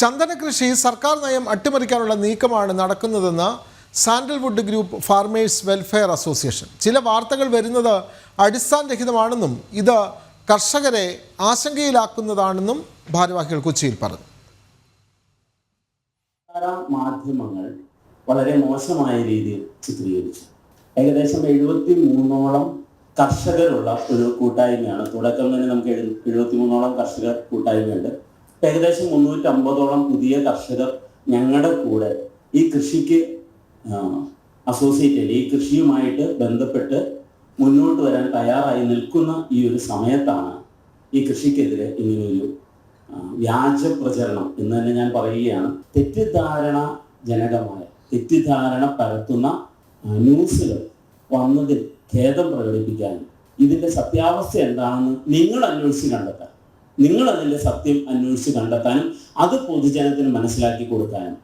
ചന്ദന കൃഷി സർക്കാർ നയം അട്ടിമറിക്കാനുള്ള നീക്കമാണ് നടക്കുന്നതെന്ന് sandalwood group farmers welfare association. ചില വാർത്തകൾ വരുന്നത് അടിസ്ഥാനരഹിതമാണെന്നും ഇത് കർഷകരെ ആശങ്കയിലാക്കുന്നതാണെന്നും ഭാരവാഹികൾ കൊച്ചിയിൽ പറഞ്ഞു. മാധ്യമങ്ങൾ വളരെ മോശമായ രീതിയിൽ ചിത്രീകരിച്ചു. ഏകദേശം എഴുപത്തി മൂന്നോളം കർഷകരുള്ള ഒരു കൂട്ടായ്മയാണ് തുടക്കം തന്നെ നമുക്ക് എഴുപത്തി മൂന്നോളം കർഷകർ കൂട്ടായ്മയുണ്ട്. ഏകദേശം മുന്നൂറ്റി അമ്പതോളം പുതിയ കർഷകർ ഞങ്ങളുടെ കൂടെ ഈ കൃഷിക്ക് അസോസിയേറ്റ് ചെയ്ത് ഈ കൃഷിയുമായിട്ട് ബന്ധപ്പെട്ട് മുന്നോട്ട് വരാൻ തയ്യാറായി നിൽക്കുന്ന ഈ ഒരു സമയത്താണ് ഈ കൃഷിക്കെതിരെ ഇങ്ങനെയൊരു വ്യാജ പ്രചരണം എന്ന് തന്നെ ഞാൻ പറയുകയാണ്. തെറ്റിദ്ധാരണ ജനകമായ തെറ്റിദ്ധാരണ പരത്തുന്ന ന്യൂസുകൾ വന്നതിൽ ഖേദം പ്രകടിപ്പിക്കാനും ഇതിന്റെ സത്യാവസ്ഥ എന്താണെന്ന് നിങ്ങൾ അന്വേഷിച്ച് കണ്ടെത്താൻ. നിങ്ങൾ അതിന്റെ സത്യം അന്വേഷിച്ച് കണ്ടെത്താനും അത് പൊതുജനത്തിന് മനസ്സിലാക്കി കൊടുക്കാനും.